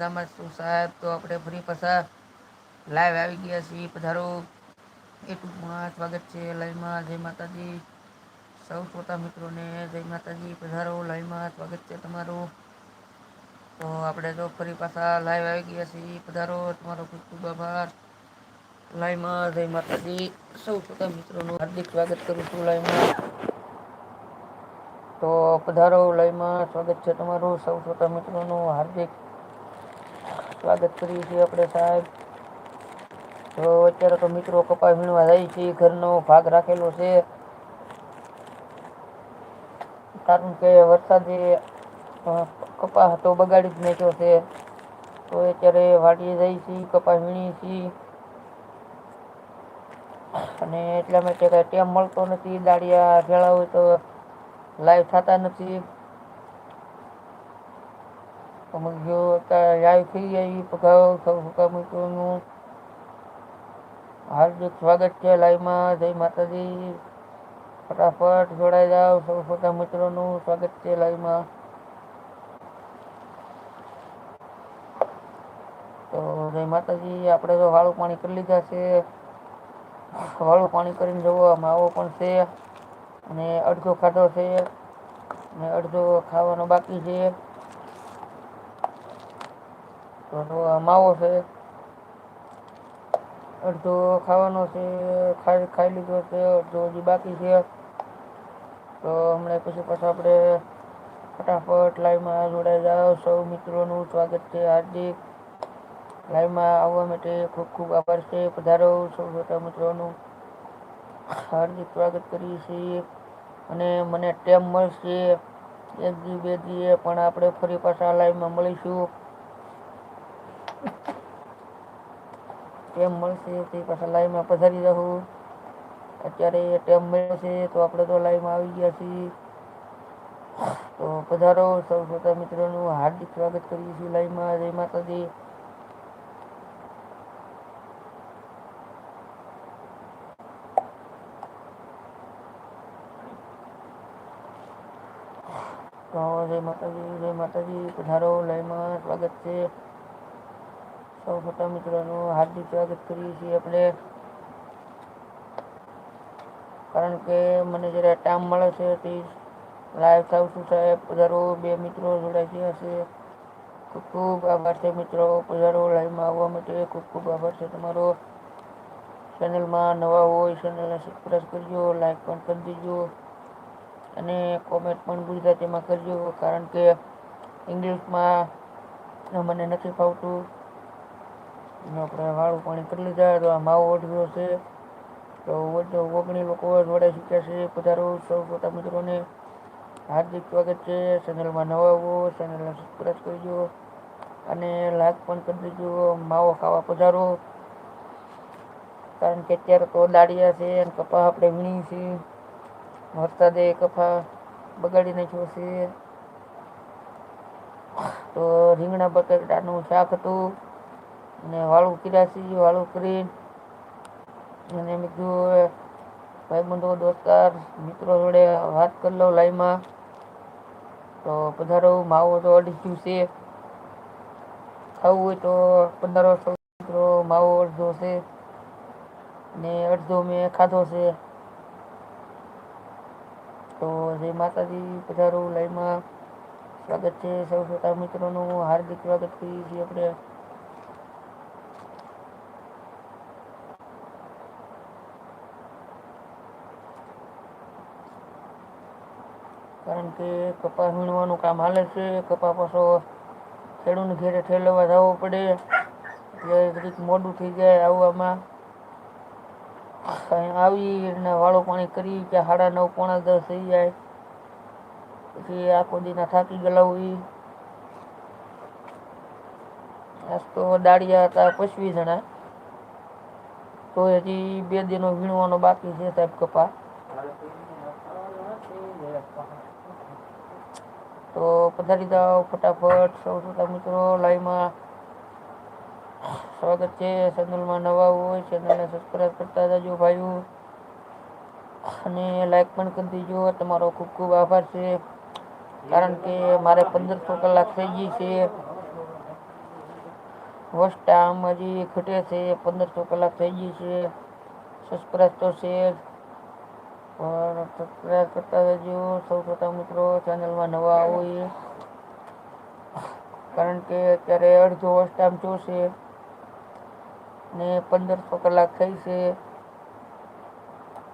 મજામાં સાહેબ, તો આપણે ફરી પાછા લાઈવ આવી ગયા છીએ. પધારો. યુટ્યુબમાં સ્વાગત છે લાઈવમાં જય માતાજી. સૌ શ્રોતા મિત્રોને જય માતાજી. પધારો. લાઈવમાં સ્વાગત છે તમારું. તો આપણે તો ફરી પાછા લાઈવ આવી ગયા છીએ. પધારો. તમારો ખૂબ ખૂબ આભાર. લાઈવમાં જય માતાજી. સૌ શ્રોતા મિત્રોનું હાર્દિક સ્વાગત કરું છું લાઈવમાં તો પધારો. લાઈવમાં સ્વાગત છે તમારું. સૌ શ્રોતા મિત્રોનું હાર્દિક સ્વાગત કરીએ છીએ આપણે સાહેબ. તો અત્યારે તો મિત્રો કપા વીણવા જાય છે, ઘરનો ભાગ રાખેલો છે. કારણ કે વરસાદે કપા તો બગાડી જ નાખ્યો છે. તો અત્યારે વાડીએ જાય છે કપા વીણીએ છીએ. અને એટલા માટે કાંઈ ટેમ મળતો નથી દાડિયા ભેળા હોય તો લાઈવ થતા નથી. સમજો લાઈવ થઈ જાય પગાવ સૌ હુકા મિત્રોનું હાર્દિક સ્વાગત છે લાઈવમાં જય માતાજી. ફટાફટ જોડાઈ જાવ સૌ મોટા મિત્રોનું. સ્વાગત છે લાઈવમાં તો જય માતાજી, આપણે તો વાળું પાણી કરી લીધા છે. વાળું પાણી કરીને જવો માવો પણ છે. અને અડધો ખાધો છે. અને અડધો ખાવાનો બાકી છે. તો માવો છે, અડધો ખાવાનો છે, ખાઈ ખાઈ લીધો છે, અડધો હજી બાકી છે. તો હમણાં પછી પાછું આપણે ફટાફટ લાઈવમાં જોડાઈ જાઓ. સૌ મિત્રોનું સ્વાગત છે હાર્દિક. લાઈવમાં આવવા માટે ખૂબ ખૂબ આભાર છે. પધારો સૌ છોટા મિત્રોનું. હાર્દિક સ્વાગત કરીએ છીએ. અને મને ટેમ મળશે. એક દી, બે દીએ પણ આપણે ફરી પાછા લાઈવમાં મળીશું. ટેમ મળશે તે પાછા લાઈવમાં પધારી રહું. અત્યારે ટેમ મળશે તો આપણે તો લાઈવમાં આવી ગયા છીએ. તો પધારો સૌ શ્રોતા મિત્રોનું હાર્દિક સ્વાગત કરીએ છીએ લાઈવમાં જય માતાજી. જય માતાજી જય માતાજી. પધારો. લાઈવમાં સ્વાગત છે. સૌ મોટા મિત્રોનું હાર્દિક સ્વાગત કરીએ છીએ આપણે. કારણ કે મને જ્યારે ટાઈમ મળે છે તે લાઈવ થાવ છું સાહેબ પધારો બે મિત્રો જોડાઈ ગયા છે. ખૂબ ખૂબ આભાર છે મિત્રો. પધારો લાઈવમાં આવવા માટે ખૂબ ખૂબ આભાર છે તમારો. ચેનલમાં નવા હોય ચેનલને સબસ્ક્રાઈબ કરજો લાઈક પણ કરી દેજો. અને કોમેન્ટ પણ ગુજરાતીમાં કરજો. કારણ કે ઇંગ્લિશમાં મને નથી ફાવતું. આપણે વાળું પાણી કરી લીધા, તો આ માવો ઓઢવ્યો છે. તો ઓગણી લોકો જોડાઈ શીખ્યા છે. પધારો સૌ પોતા મિત્રોને હાર્દિક સ્વાગત છે. ચેનલમાં નવા આવો, ચેનલને સબસ્ક્રાઈબ કરજો અને લાઈક પણ કરી દેજો. માવો ખાવા પધારો. કારણ કે અત્યારે તો દાળિયા છે અને કપા આપણે વીણી છીએ વરસાદે કપા બગાડી નાખ્યો છે. તો રીંગણા બટેટાનું શાક હતું. અને વાળું કિરાસી, વાળું કરી અને મેં કીધું ભાઈબંધો, દોસ્તાર, મિત્રો જોડે વાત કરી લો લાઈવમાં. તો પધારો, માવો તો અઢીસું છે. ખાવું હોય તો પંદરો મિત્રો, માવો અડધો છે ને અડધો મેં ખાધો છે. તો જય માતાજી, પધારો લાઈવમાં. સ્વાગત છે સૌ શ્રોતા મિત્રોનું. હાર્દિક સ્વાગત કરીએ છીએ આપણે. કારણ કે કપા વીણવાનું કામ હાલે છે, કપા પાછો ખેડૂતને ઘેરે ઠેલવા જવો પડે. એટલે ઘડીક મોડું થઈ જાય આવવામાં. આવી અને વાળો પાણી કરી કે સાડા નવ, પોણા દસ થઈ જાય. પછી આખો દીના થાકી ગયેલા હોય. આજ તો દાડિયા હતા પચવીસ જણા. તો હજી બે દિનો વીણવાનો બાકી છે સાહેબ કપા. તો પધારી જાઓ ફટાફટ. સૌ શ્રોતા મિત્રો, લાઈવમાં સ્વાગત છે. ચેનલમાં નવા હોય, ચેનલને સબસ્ક્રાઈબ કરતા જજો ભાઈઓ. અને લાઈક પણ કરી દેજો. તમારો ખૂબ ખૂબ આભાર છે. કારણ કે મારે પંદરસો કલાક થઈ ગઈ છે. વસ્ટા આમ હજી ઘટે છે. પંદરસો કલાક થઈ ગઈ છે. સબસ્ક્રાઈબ તો છે જ. પણ સબસ્ક્રાઈબ કરતા રહેજો. સૌ પ્રથમ મિત્રો ચેનલમાં નવા આવો કારણ કે અત્યારે અડધો વસ્ટામ જોશે ને પંદરસો કલાક થઈ છે.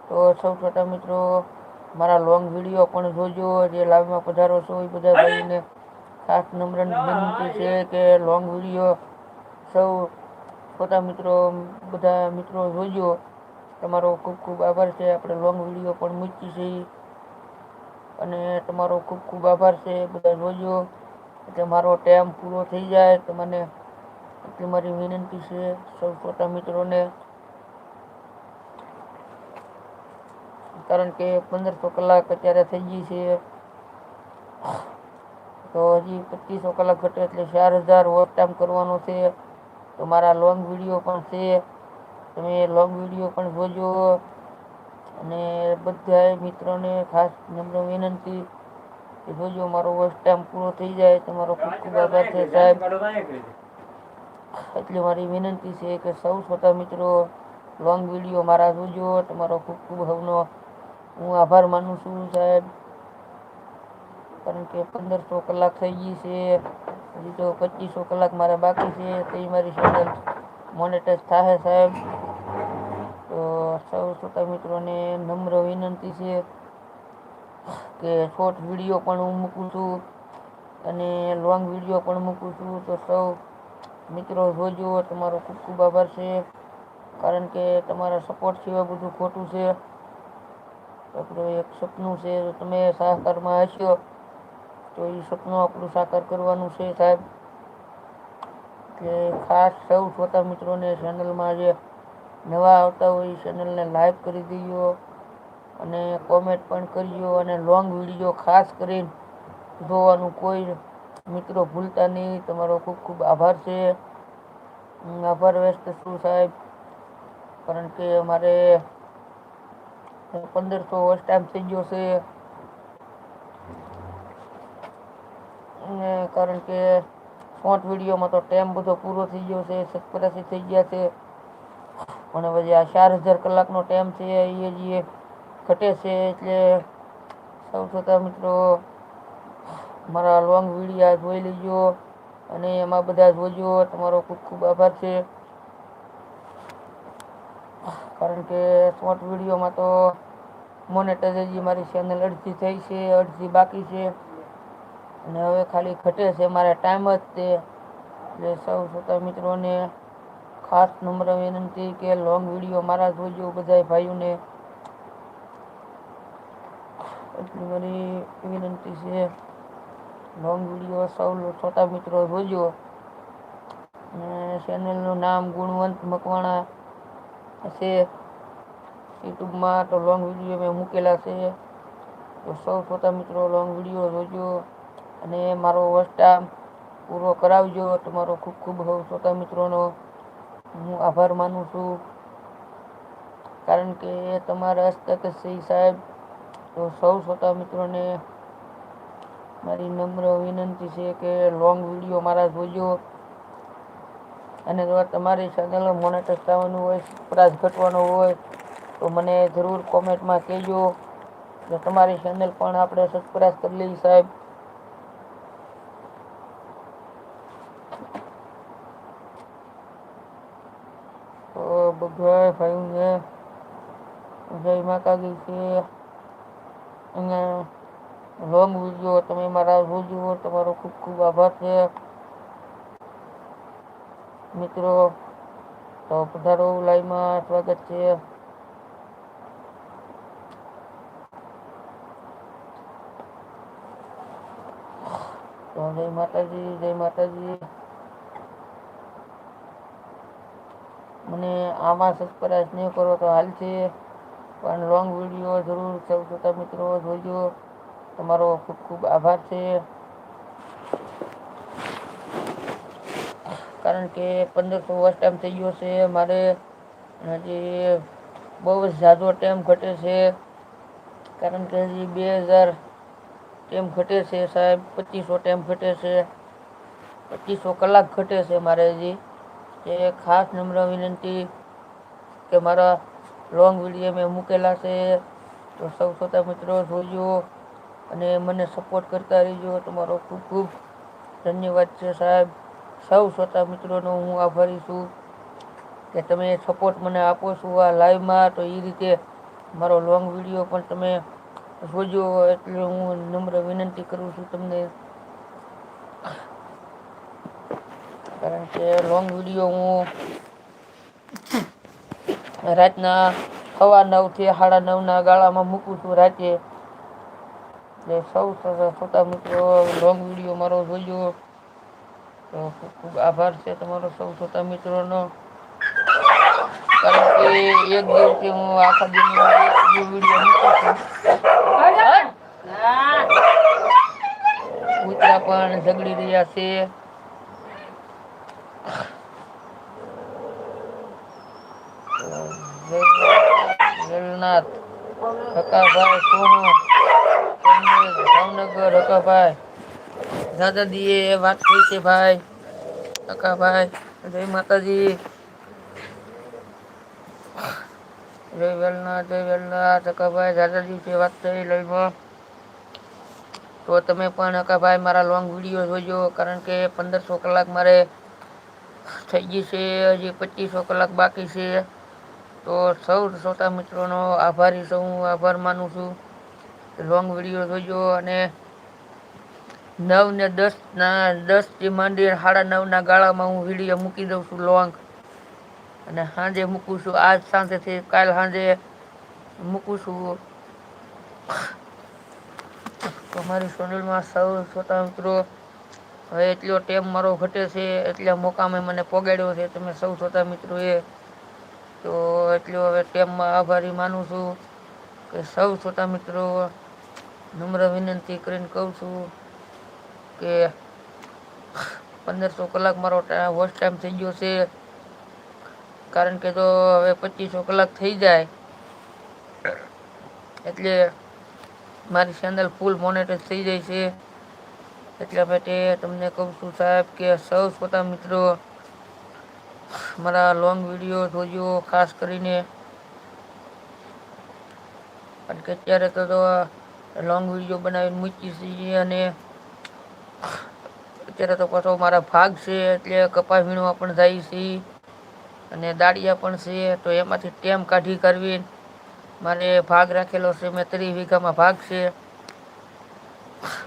તો સૌ પ્રથમ મિત્રો, મારા લોંગ વીડિયો પણ જોજો. જે લાઈવમાં પધારો છો એ બધા ભાઈને ખાસ નમ્ર વિનંતી છે કે લોંગ વીડિયો સૌ છોટા મિત્રો, બધા મિત્રો જોજો. તમારો ખૂબ ખૂબ આભાર છે. આપણે લોંગ વીડિયો પણ મૂકી છે. અને તમારો ખૂબ ખૂબ આભાર છે. બધા જોજો. એટલે મારો ટાઈમ પૂરો થઈ જાય. તો મને એટલી મારી વિનંતી છે સૌ છોટા મિત્રોને. કારણ કે પંદરસો કલાક અત્યારે થઈ ગઈ છે. તો હજી પચીસો કલાક ઘટે એટલે ચાર હજાર ઓવર ટાઈમ કરવાનો છે. તો મારા લોંગ વીડિયો પણ છે. તમે લોંગ વીડિયો પણ જોજો. અને બધા મિત્રોને ખાસ નમ્ર વિનંતી કે જોજો મારો વોચ ટાઈમ પૂરો થઈ જાય. તમારો ખૂબ ખૂબ આભાર છે સાહેબ. એટલે મારી વિનંતી છે કે સૌ શ્રોતા મિત્રો લોંગ વીડિયો મારા જોજો. તમારો ખૂબ ખૂબ હવનો હું આભાર માનું છું સાહેબ. કારણ કે પંદરસો કલાક થઈ ગઈ છે. હજી તો પચીસો કલાક મારા બાકી છે. તે મારી ચેનલ મોનેટાઈઝ થાય સાહેબ. તો સૌ શ્રોતા મિત્રોને નમ્ર વિનંતી છે કે શોર્ટ વીડિયો પણ હું મૂકું છું અને લોંગ વીડિયો પણ મૂકું છું. તો સૌ મિત્રો જોજો, તમારો ખૂબ ખૂબ આભાર છે. કારણ કે તમારા સપોર્ટ સિવાય બધું ખોટું છે. આપણું એક સપનું છે તમે સહકારમાં હશો, તો એ સપનું આપણું સાકાર કરવાનું છે સાહેબ. કે ખાસ સૌ શ્રોતા મિત્રોને ચેનલમાં જે નવા આવતા હોય ચેનલને લાઈક કરી દઈએ અને કોમેન્ટ પણ કરજો અને લોંગ વીડિયો ખાસ કરીને જોવાનું કોઈ મિત્રો ભૂલતા નહીં. તમારો ખૂબ ખૂબ આભાર છે. આભાર વ્યસ્ત છું સાહેબ. કારણ કે અમારે પંદરસો વર્ષ ટાઈમ થઈ ગયો છે. કારણ કે શોર્ટ વિડીયોમાં તો ટાઈમ બધો પૂરો થઈ ગયો છે. સત્તરાસી થઈ ગયા છે. પણ હવે આ ચાર હજાર કલાકનો ટાઈમ છે, એ જે ઘટે છે એટલે સૌ છતાં મિત્રો મારા લોંગ વિડીયા જોઈ લેજો અને એમાં બધા જોજો તમારો ખૂબ ખૂબ આભાર છે. કારણ કે શોર્ટ વિડીયોમાં તો મોનેટાઇઝ મારી ચેનલ અડધી થઈ છે, અડધી બાકી છે. અને હવે ખાલી ઘટે છે, મારા ટાઈમ જ તે એટલે સૌ શ્રોતા મિત્રોને ખાસ નમ્ર વિનંતી કે લોંગ વીડિયો મારા જોજો બધા ભાઈઓને. એટલી મારી વિનંતી છે. લોંગ વીડિયો સૌ છોટા મિત્રો જોજો. ચેનલનું નામ ગુણવંત મકવાણા છે યુટ્યુબમાં તો લોંગ વીડિયો મેં મૂકેલા છે. તો સૌ શ્રોતા મિત્રો લોંગ વીડિયો જોજો અને મારો વસ્ટા પૂરો કરાવજો. તમારો ખૂબ ખૂબ શ્રોતા મિત્રોનો. હું આભાર માનું છું. કારણ કે તમારા હસ્તક છે સાહેબ, તો સૌ શ્રોતા મિત્રોને મારી નમ્ર વિનંતી છે કે લોંગ વીડિયો મારા જોજો. અને જો તમારી ચેનલ મોનેટાઈઝ થવાનું હોય પ્રાઇસ ઘટવાનો હોય, તો મને જરૂર કોમેન્ટમાં કહેજો. તો તમારી ચેનલ પણ આપણે સબસ્ક્રાઈબ કરી લઈએ સાહેબ તો બધા ભાઈઓને જય. માતાજી છે અને લોંગ વીડિયો તમે મારા જોજો તમારો ખૂબ ખૂબ આભાર છે. મિત્રો, તો પધારો લાઈમાં સ્વાગત છે. તો જય માતાજી જય માતાજી. મને આમાં સબસ્ક્રાઈબ નહીં કરો તો હાલ છે. પણ લોંગ વીડિયો જરૂર સૌ છોટા મિત્રો જોજો. તમારો ખૂબ ખૂબ આભાર છે. કારણ કે પંદરસો વર્ષ ટાઈમ થઈ ગયો છે મારે. હજી બહુ જ ઝાઝો ટાઈમ ઘટે છે. કારણ કે હજી બે હજાર ટાઈમ ઘટે છે સાહેબ. પચીસો ટાઈમ ઘટે છે. પચીસો કલાક ઘટે છે મારે હજી. એ ખાસ નમ્ર વિનંતી કે મારા લોંગ વીડિયો મેં મૂકેલા છે. તો સૌ શ્રોતા મિત્રો જોજો અને મને સપોર્ટ કરતા રહેજો. તમારો ખૂબ ખૂબ ધન્યવાદ છે સાહેબ. સૌ શ્રોતા મિત્રોનો હું આભારી છું કે તમે સપોર્ટ મને આપો છો આ લાઈવમાં તો એ રીતે મારો લોંગ વીડિયો પણ તમે જોજો એટલે હું નમ્ર વિનંતી કરું છું તમને. કારણ કે લોંગ વીડિયો હું રાતના સવા નવથી સાડા નવના ગાળામાં મૂકું છું રાતે. એટલે સૌ શ્રોતા મિત્રો લોંગ વીડિયો મારો જોયો તો ખૂબ ખૂબ આભાર છે તમારો સૌ શ્રોતા મિત્રોનો. કારણ કે એક દિવસથી હું આખા દિનમાં એક વીડિયો મૂકું છું. કૂતરા પણ ઝઘડી રહ્યા છે. વેલનાથ, હકાભાઈ સોનુ ભાવનગર, હકાભાઈ. દાદાજીએ વાત થઈ છે, ભાઈ. હકાભાઈ, જય માતાજી. જય વેલનાથ જય વેલનાથ, હકાભાઈ, દાદાજી છે વાત થઈ લઈમાં તો તમે પણ હકાભાઈ, મારા લોંગ વીડિયો જોજો, કારણ કે પંદરસો કલાક મારે થઈ ગઈ છે, હજી પચીસો કલાક બાકી છે. તો સૌ શ્રોતા મિત્રોનો આભારી છું, હું આભાર માનું છું. લોંગ વીડિયો જોજો અને નવ ને દસના દસથી માંડી સાડા નવના ગાળામાં હું વીડિયો મૂકી દઉં છું લોંગ અને સાંજે મૂકું છું, આજ સાંજેથી કાલ સાંજે મૂકું છું. તો મારી સોનલમાં સૌ શ્રોતા મિત્રો, હવે એટલો ટેમ મારો ઘટે છે, એટલા મોકામે મને પોગાડ્યો છે, તમે સૌ શ્રોતા મિત્રોએ તો એટલું હવે ટેમમાં આભારી માનું છું કે સૌ શ્રોતા મિત્રો નમ્ર વિનંતી કરીને કહું છું કે પંદરસો કલાક મારો વોચ ટાઈમ થઈ ગયો છે. કારણ કે તો હવે પચીસો કલાક થઈ જાય, એટલે મારી ચેનલ ફૂલ મોનેટર થઈ જાય છે. એટલા માટે તમને કહું છું સાહેબ કે સૌ શ્રોતા મિત્રો મારા લોંગ વીડિયો જોજો, ખાસ કરીને. કારણ કે અત્યારે તો લોંગ વીડિયો બનાવીને મૂકી છીએ અને અત્યારે તો પાછો મારા ભાગ છે, એટલે કપાસ વીણવા પણ જાય છે અને દાળિયા પણ છે, તો એમાંથી ટેમ કાઢી કરવી મારે ભાગ રાખેલો છે, મેં ત્રીસ વીઘામાં ભાગ છે.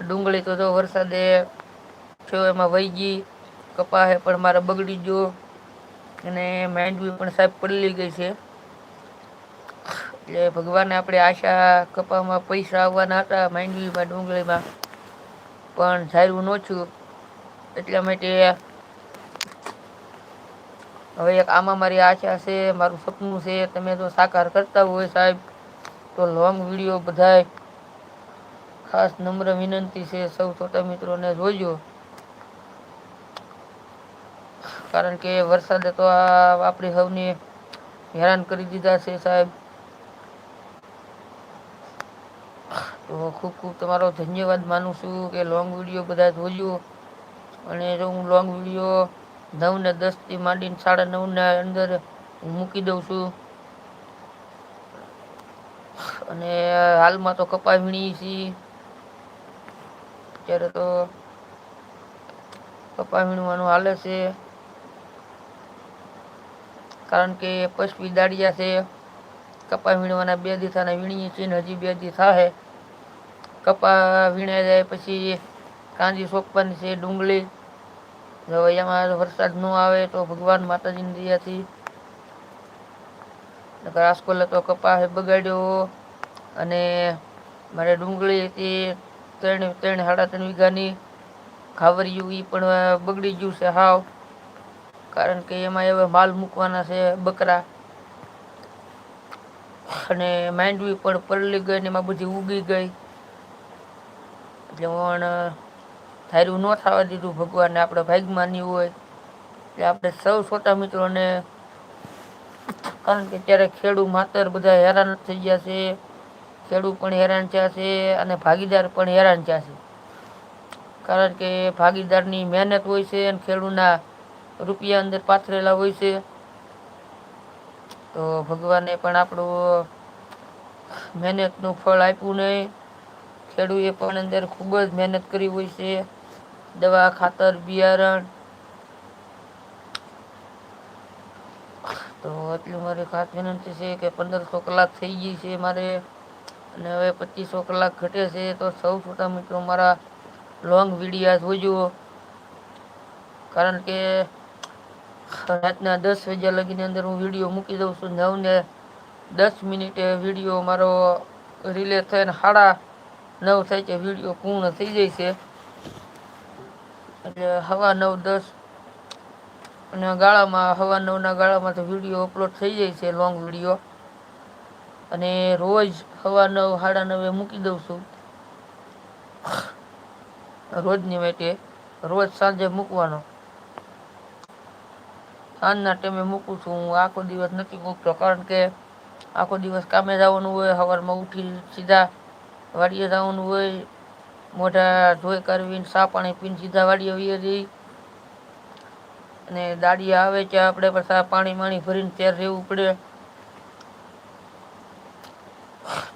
ડુંગળી તો જો વરસાદે થયો એમાં વહી ગઈ, કપાહે પણ મારે બગડી ગયો. અને માંડવી પણ સાહેબ પલળી ગઈ છે. એટલે ભગવાને આપણે આશા કપામાં પૈસા આવવાના હતા માંડવીમાં, ડુંગળીમાં. પણ ધાર્યું નોછું એટલા માટે હવે એક આમાં મારી આશા છે, મારું સપનું છે, તમે જો સાકાર કરતા હોય સાહેબ. તો લોંગ વીડિયો બધાય ખાસ નમ્ર વિનંતી છે સૌ શ્રોતા મિત્રોને જોજો. કારણ કે વરસાદે તો આ આપણી સૌને હેરાન કરી દીધા છે સાહેબ. તો ખૂબ ખૂબ તમારો ધન્યવાદ માનું છું કે લોંગ વીડિયો બધા જોજો. અને જો હું લોંગ વીડિયો નવ ને દસથી માંડીને સાડા નવના અંદર હું મૂકી દઉં છું. અને હાલમાં તો કપા વીણી છીએ અત્યારે તો કપા વીણવાનું હાલે છે. કારણ કે પશવી દાડિયા છે કપા વીણવાના બે દિશાના વીણીએ છીએ હજી બે દિશા છે કપા વીણાઈ જાય પછી કાંજી સોંપવાની છે, ડુંગળી. હવે એમાં વરસાદ ન આવે તો ભગવાન માતાજીની દયાથી. રાજકોલે તો કપાસ બગાડ્યો અને મારે ડુંગળી હતી ત્રણ ત્રણ સાડા ત્રણ વીઘાની. ખાવરિયું એ પણ બગડી ગયું છે હાવ. કારણ કે એમાં હવે માલ મૂકવાના છે બકરા. અને માંડવી પણ પરલી ગઈ ને એમાં બધી ઉગી ગઈ. એટલે પણ ધાર્યું ન થવા દીધું ભગવાનને આપણે ભાગમાં નહીં હોય. એટલે આપણે સૌ છોટા મિત્રોને, કારણ કે ત્યારે ખેડૂત માતર બધા હેરાન થઈ ગયા છે. ખેડૂત પણ હેરાન થયા છે અને ભાગીદાર પણ હેરાન થયા છે. કારણ કે ભાગીદારની મહેનત હોય છે અને ખેડૂતના રૂપિયા અંદર પાથરેલા હોય છે. તો ભગવાને પણ આપણું મહેનતનું ફળ આપ્યું નહીં. ખેડૂએ પણ અંદર ખૂબ જ મહેનત કરી હોય છે. દવા, ખાતર, બિયારણ. તો એટલી મારી ખાસ વિનંતી છે કે પંદરસો કલાક થઈ ગઈ છે મારે. અને હવે પચીસો કલાક ઘટે છે તો સૌ છોટા મિત્રો મારા લોંગ વિડીયા જોજો. કારણ કે રાતના દસ વાગ્યા લગીની અંદર હું વીડિયો મૂકી દઉં છું. નવને દસ મિનિટે વીડિયો મારો રિલે થઈને સાડા નવ થાય છે. વીડિયો પૂર્ણ થઈ જાય છે. એટલે હવા નવ દસ અને ગાળામાં, હવા નવના ગાળામાં તો વીડિયો અપલોડ થઈ જાય છે લોંગ વીડિયો. અને રોજ હવા નવ, સાડા નવે મૂકી દઉં છું. રોજની માટે રોજ સાંજે મૂકવાનો. સાંજના ટાઈમે મૂકું છું. હું આખો દિવસ નથી મૂકતો કારણ કે આખો દિવસ કામે જવાનું હોય સવારમાં ઉઠી સીધા વાડીએ જવાનું હોય, મોઢા ધોઈ કરવીને સા પાણી પીને સીધા વાડીએ વીએ જઈ અને દાડીએ આવે ત્યાં આપણે પાછા પાણી માણી ભરીને ત્યારે રહેવું પડે.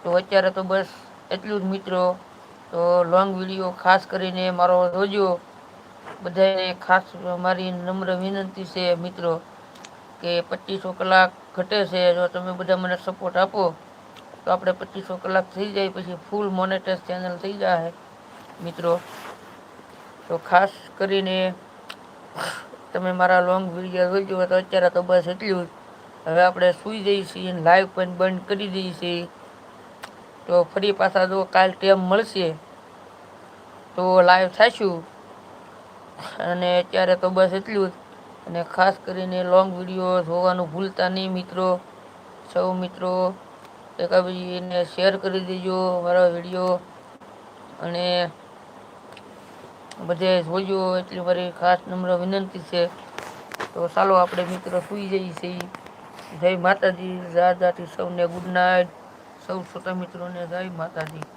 તો અત્યારે તો બસ એટલું જ મિત્રો. તો લોંગ વીડિયો ખાસ કરીને મારો જોજો બધાને ખાસ મારી નમ્ર વિનંતી છે મિત્રો, કે પચીસો કલાક ઘટે છે, જો તમે બધા મને સપોર્ટ આપો, તો આપણે પચીસો કલાક થઈ જાય પછી ફૂલ મોનેટાઇઝ ચેનલ થઈ જાય મિત્રો, તો ખાસ કરીને તમે મારા લોંગ વીડિયો જોઈજો તો અત્યારે તો બસ એટલું જ. હવે આપણે સૂઈ જઈએ છીએ લાઈવ પણ બંધ કરી દઈએ છીએ. તો ફરી પાછા જો કાલ ટેમ મળશે, તો લાઈવ થઈશું અને અત્યારે તો બસ એટલું જ. અને ખાસ કરીને લોંગ વીડિયો જોવાનું ભૂલતા નહીં મિત્રો. સૌ મિત્રો, એકાબીજીને શેર કરી દેજો મારા વીડિયો અને બધે જોજો, એટલી મારી ખાસ નમ્ર વિનંતી છે. તો ચાલો આપણે મિત્રો સૂઈ જઈએ છીએ. જય માતાજી રાજાથી સૌને ગુડ નાઇટ સૌ શ્રોતા મિત્રોને જય માતાજી.